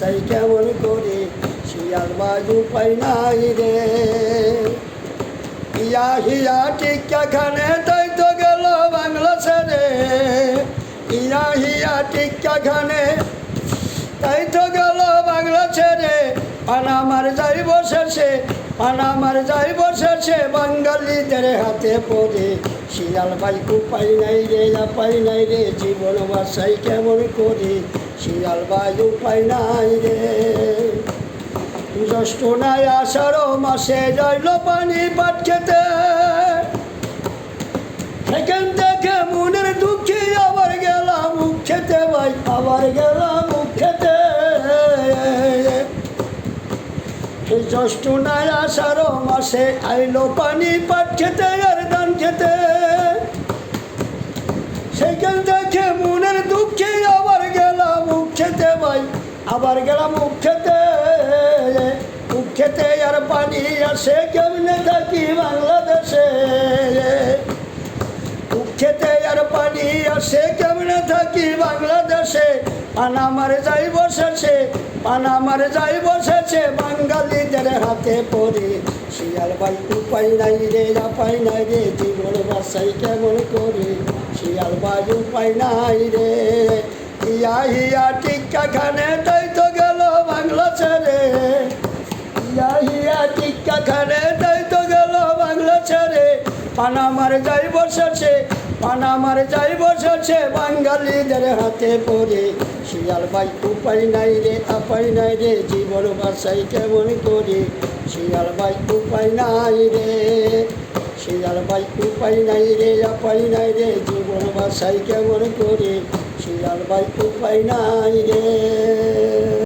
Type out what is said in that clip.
বাসাই কেমন করে শিয়াল বাজু পাই নাই রে। ইয়া হিয়া টিকা খানে তাই তো গেল বাংলা ছেড়ে ইয়া হিয়া টিকা খানে তাই তো গেল বাংলা ছেড়ে পানামার যাই বসেছে পানামার যাই বসেছে বাঙালিদের হাতে পড়ে। শিয়াল বাইকু পাই নাই রে পাই নাই রে, জীবন বাসাই কেমন করে? শিয়াল বায়ু পাই নাই রে। জ্যৈষ্ঠ নাই আষাঢ় মাসে যাইল পানি পাট খেতে। সেখান থেকে মনের দুঃখে আবার গেলাম মুখ খেতে ভাই, আবার গেলাম মুখ খেতে। জ্যৈষ্ঠ নাই আষাঢ় মাসে আইলো পানি পাট খেতে আর ধান খেতে। মুখ খেতে আর পানি আসে, কেমনে থাকি বাংলাদেশে? খেতে আর পানি আসে, কেমনে থাকি বাংলাদেশে? পানামার যাই বসেছে পানামার যাই বসেছে বাঙালিদের হাতে পড়ে। শিয়াল ভাই উপায় নাই রে পাই নাই রে, জীবন বাসাই কেমন করে? শিয়াল ভাই উপায় নাই রে, ইয়া হিয়া টিক্কা খানে বাংলা ছেড়ে। ইয়া হিয়া টিক্কা খানে তাই তো গেল বাংলা ছেড়ে। পানামার যাই বসেছে পানামার যাই বসেছে বাঙালিদের হাতে পড়ে। শিয়াল ভাই, উপায় নাই রে আপাই নাই রে, জীবন বাসাই কেমন করে? শিয়াল ভাই, উপায় নাই রে। শিয়াল ভাই, উপায় নাই রে আপাই নাই রে, জীবন বাসাই কেমন করে? শিয়াল ভাই, উপায় নাই রে।